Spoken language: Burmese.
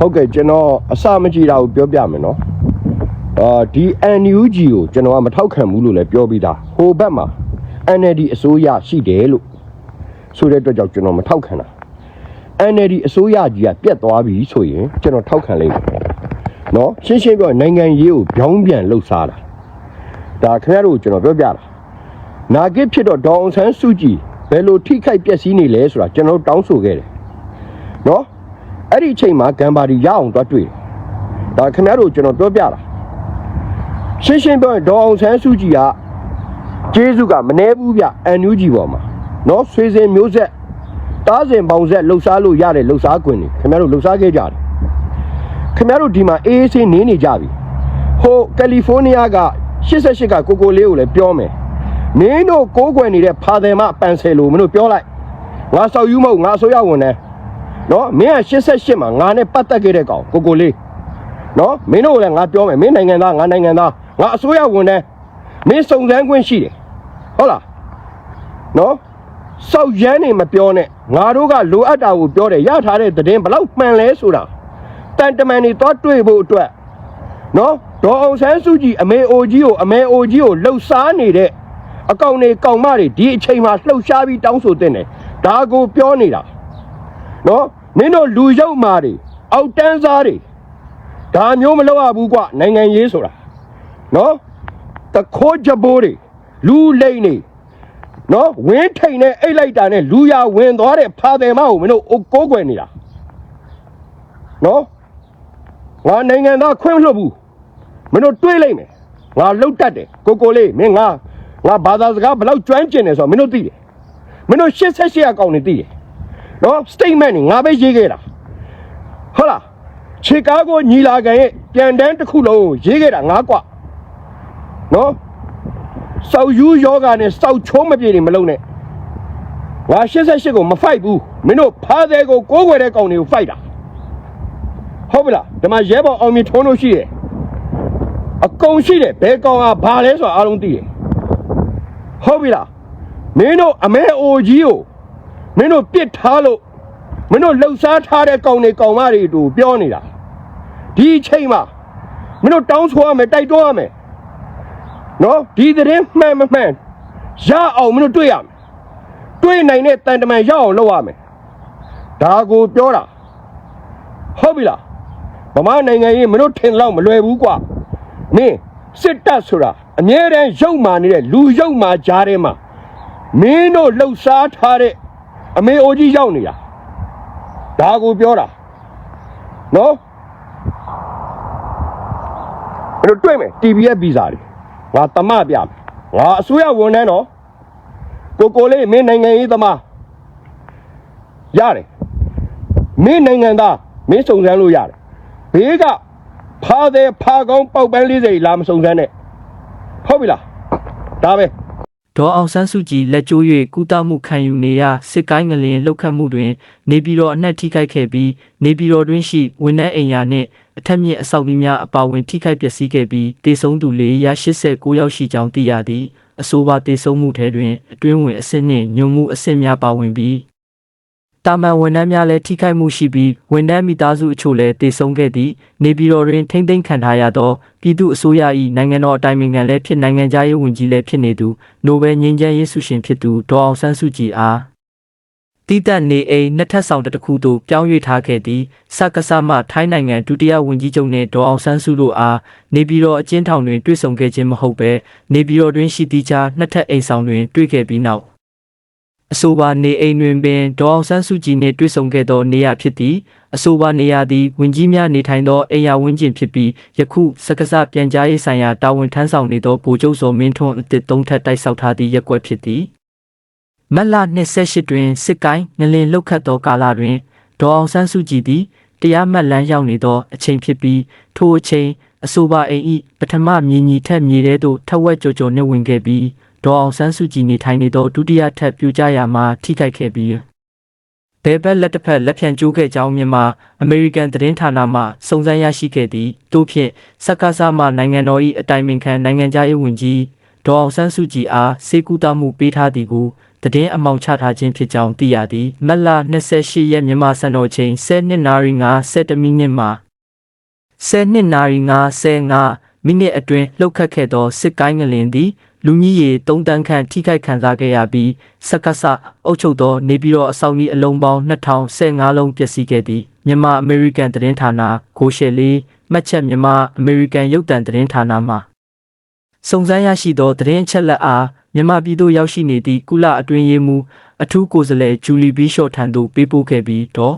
ဟုတ်ကဲ့ကျွန်တော်အစမကြည့်တာကိုပြောပြမယ်နော်အာဒီ NUG ကိုကျွန်တော်ကမထောက်ခံဘူးလို့လည်းပြောပြီးသားဟိုဘက်မှာ NLD အစိုးရရှိတယ်လို့ဆိုတဲ့အတွက်ကြောင့်ကျွန်တော်မထောက်ခံတာ NLD အစိုးရကြီးကပြတ်သွားပြီဆိုရင်ကျွန်တော်ထောက်ခံလိမ့်မယ်နော်ရှင်းရှင်းပြောရင်နိုင်ငံရေးကိုပြောင်းပြန်လှုပ်ရှားတာဒါခင်ဗျားတို့ကိုကျွန်တော်ပြောပြတာနာဂစ်ဖြစ်တော့ဒေါအောင်ဆန်းစုကြည်ဘယ်လိုထိခိုက်ပျက်စီးနေလဲဆိုတာကျွန်တော်တို့တောင်းဆိုခဲ့တယ်နော် အဲ့ဒီအချိန်မှာဂမ်ဘာဒီရအောင်သွားတွေ့တယ်ဒါခင်ဗျားတို့ကျွန်တော်ပြောပြတာရှင်းရှင်းပြောရင်ဒေါ်အောင်ဆန်းစုကြည်ကကျေးဇူးကမနှဲဘူးဗျ NUG ပေါ်မှာနော်ဆွေစဉ်မျိုးဆက်တားစဉ်ပေါင်ဆက်လှုပ်ရှားလို့ရတဲ့လှုပ်ရှားခွင့်တွေခင်ဗျားတို့လှုပ်ရှားခဲ့ကြတယ်ခင်ဗျားတို့ဒီမှာအေးအေးဆေးနေနေကြပြီဟိုကယ်လီဖိုးနီးယားက88ကကိုကိုလေးကိုလည်းပြောမယ်မင်းတို့ကိုးကွယ်နေတဲ့ဖာတယ်မပန်ဆယ်လို့မင်းတို့ပြောလိုက်ငါဆောက်ယူမဟုတ်ငါဆိုရဝင်တယ် နော်မင်းက88မှာငါနဲ့ပတ်သက်ခဲ့တဲ့ကောင်ကိုကိုလေးနော်မင်းတို့ကလည်းငါပြောမယ်မင်းနိုင်ငံသားငါနိုင်ငံသားငါအစိုးရဝန်ထမ်းမင်းစုံစမ်းခွင့်ရှိတယ်ဟုတ်လားနော်စောက်ရမ်းနေမပြောနဲ့ငါတို့ကလိုအပ်တာကိုပြောတယ်ရထားတဲ့သတင်းဘယ်လောက်မှန်လဲဆိုတာတန်တမန်တွေသွားတွေ့ဖို့အတွက်နော်ဒေါ်အောင်ဆန်းစုကြည်အမေအိုကြီးကိုအမေအိုကြီးကိုလှုပ်ရှားနေတဲ့အကောင်တွေကောင်မတွေဒီအချိန်မှာလှုပ်ရှားပြီးတောင်းဆိုတဲ့တယ်ဒါကိုပြောနေတာနော် မင်းတို့လူရုပ်မာတွေအောက်တန်းစားတွေဒါမျိုးမလုပ်ရဘူးကွနိုင်ငံရေးဆိုတာနော်တခိုးကြဘိုးတွေလူလိမ့်နေနော်ဝင်းထိန်နဲ့အိတ်လိုက်တာနဲ့လူရဝင်သွားတဲ့ဖာတယ်မကိုမင်းတို့ကိုးကွယ်နေတာနော်ငါနိုင်ငံသားခွင့်မလွှတ်ဘူးမင်းတို့တွေးလိုက်မယ်ငါလှုပ်တတ်တယ်ကိုကိုလေးမင်းငါငါဘာသာစကားဘယ်လောက်ကျွမ်းကျင်တယ်ဆိုတော့မင်းတို့သိတယ်မင်းတို့88အကောင်နေသိတယ် နော် statement นี่ငါပဲရေးခဲ့တာဟုတ်လားချီကာဂိုညီလာခံရဲ့ပြန်တန်းတစ်ခုလုံးကိုရေးခဲ့တာငါကွနော်စောက်ယူယောဂနဲ့စောက်ချိုးမပြေနေမလုံးနဲ့ငါ88ကိုမဖိုက်ဘူးမင်းတို့ဖားတဲ့ကိုကိုးွယ်တဲ့ကောင်တွေကိုဖိုက်တာဟုတ်ပြီလားဒီမှာရဲဘော်အောင်မြင်ထုံးလို့ရှိတယ်အကုန်ရှိတယ်ဘယ်ကောင်ကဘာလဲဆိုတာအားလုံးသိတယ်ဟုတ်ပြီလားမင်းတို့အမဲအိုကြီးကို မင်းတို့ပြစ်ထားလို့မင်းတို့လှုပ်ရှားထားတဲ့ကောင်တွေကောင်မတွေတို့ပြောနေတာဒီအချိန်မှာမင်းတို့တောင်းဆိုရမယ်တိုက်တွန်းရမယ်နော်ဒီသတင်းမှန်မမှန်ရအောင်မင်းတို့တွေ့ရမယ်တွေ့နိုင်တဲ့တန်တမန်ရအောင်လုပ်ရမယ်ဒါကိုပြောတာဟုတ်ပြီလားဗမာနိုင်ငံရေးမင်းတို့ထင်လောက်မလွယ်ဘူးကွာမင်းစစ်တပ်ဆိုတာအမြဲတမ်းရုပ်မာနေတဲ့လူရုပ်မာကြားထဲမှာမင်းတို့လှုပ်ရှားထားတဲ့ အမေအိုကြီးရောက်နေတာဒါကိုပြောတာနော်အဲ့တော့တွေ့မယ် TBS ဗီဇာတွေငါတမပြမယ်ငါအစိုးရဝန်ထမ်းတော့ကိုကိုလေးမင်းနိုင်ငံရေးသမားရတယ်မင်းနိုင်ငံသားမင်းစုံစမ်းလို့ရတယ်ဘေးကဖားတဲ့ဖားကောင်းပေါက်ပန်း40လာမစုံစမ်းနဲ့ဟုတ်ပြီလားဒါပဲ ဒေါ်အောင်ဆန်းစုကြည်လက်ကျိုး၍ကုသမှုခံယူနေရစစ်ကိုင်းငလင်လှုပ်ခတ်မှုတွင် နေပြည်တော်အနှက်ထိခိုက်ခဲ့ပြီးနေပြည်တော်တွင်ရှိဝန်ထမ်းအိမ်ယာနှင့်အထက်မြင့်အဆောက်အဦများအပါအဝင်ထိခိုက်ပျက်စီးခဲ့ပြီးတေဆုံးသူ489ယောက်ရှိကြောင်းသိရသည်အဆိုပါတေဆုံးမှုထဲတွင်အတွင်းဝင်အဆင့်နှင့်ညွန်မှုအဆင့်များပါဝင်ပြီး တာမန်ဝန်ထမ်းများလည်းထိခိုက်မှုရှိပြီးဝန်ထမ်းမိသားစုအချို့လည်းတေဆုံးခဲ့သည်နေပြည်တော်တွင်ထိမ့်သိမ်းခံထားရသောပြည်သူအစိုးရ၏နိုင်ငံတော်အတိုင်ပင်ခံလည်းဖြစ်နိုင်ငံသားရေးဝန်ကြီးလည်းဖြစ်နေသူနိုဘယ်ငြိမ်းချမ်းရေးဆုရှင်ဖြစ်သူဒေါ်အောင်ဆန်းစုကြည်အားတည်တက်နေအိမ်နှစ်ထပ်ဆောင်တစ်ခုသို့ပြောင်းရွှေ့ထားခဲ့သည်စက္ကစမှထိုင်းနိုင်ငံဒုတိယဝန်ကြီးချုပ်နှင့်ဒေါ်အောင်ဆန်းစုတို့အားနေပြည်တော်အကျဉ်းထောင်တွင်တွေ့ဆုံခဲ့ခြင်းမဟုတ်ဘဲနေပြည်တော်တွင်ရှိသည့်ကြားနှစ်ထပ်အိမ်ဆောင်တွင်တွေ့ခဲ့ပြီးနောက် အဆိုပါနေအိမ်တွင်ပင်ဒေါ်အောင်ဆန်းစုကြည်နှင့်တွေ့ဆုံခဲ့သောနေရာဖြစ်သည်အဆိုပါနေရာသည်ဝင်ကြီးများနေထိုင်သောအိမ်ယာဝန်းကျင်ဖြစ်ပြီးယခုစက္ကစပြန်ကြားရေးဆိုင်ရာတာဝန်ထမ်းဆောင်နေသောဗိုလ်ချုပ်စောမင်းထွန်းအသစ်သုံးထပ်တိုက်ဆောက်ထားသည့်ရက်ကွက်ဖြစ်သည်မတ်လ28တွင်စစ်ကိုင်းငလင်လှုပ်ခတ်သောကာလတွင်ဒေါ်အောင်ဆန်းစုကြည်သည်တရားမှတ်လမ်းရောက်နေသောအချိန်ဖြစ်ပြီးထိုအချိန်အဆိုပါအိမ်၏ပထမမြင်းကြီးထက်မြေထဲသို့ထက်ဝက်ကြော်ကြော်နှင့်ဝင်ခဲ့ပြီး ဒေါ်အောင်ဆန်းစုကြည်နေထိုင်နေသောဒုတိယထပ်ပြိုကျရာမှာထိခိုက်ခဲ့ပြီးဘဲဘက်လက်တစ်ဖက်လက်ဖြန့်ကျိုးခဲ့ကြောင်းမြန်မာအမေရိကန်သတင်းဌာနမှစုံစမ်းရရှိခဲ့သည်တို့ဖြင့်စက္ကစမှနိုင်ငံတော်၏အတိုင်ပင်ခံနိုင်ငံသားရေးဝန်ကြီးဒေါ်အောင်ဆန်းစုကြည်အားစေကူတာမှုပေးထားသည်ကိုသတင်းအမောင်ချထားခြင်းဖြစ်ကြောင်းသိရသည်မတ်လ28ရက်မြန်မာစံတော်ချိန်7:00နာရီ57မိနစ်မှာ7:00နာရီ55မိနစ်အတွင်းလှုပ်ခတ်ခဲ့သောစစ်ကိုင်းငလင်သည် လူကြီးရေ3တန်းခန့်ထိခိုက်ခံစားခဲ့ရပြီးစက္ကစအုပ်ချုပ်သောနေပြည်တော်အဆောက်အဦအလုံးပေါင်း2015လုံးပျက်စီးခဲ့သည်မြန်မာအမေရိကန်သတင်းဌာနဂိုရှယ်လေးမှတ်ချက်မြန်မာအမေရိကန်ရုပ်သံသတင်းဌာနမှစုံစမ်းရရှိသောသတင်းအချက်လက်အားမြန်မာပြည်သို့ရောက်ရှိနေသည့်ကုလအတွင်းရေးမှူးအထူးကိုယ်စားလှယ်ဂျူလီဘီရှော့ထံသို့ပေးပို့ခဲ့ပြီးတော့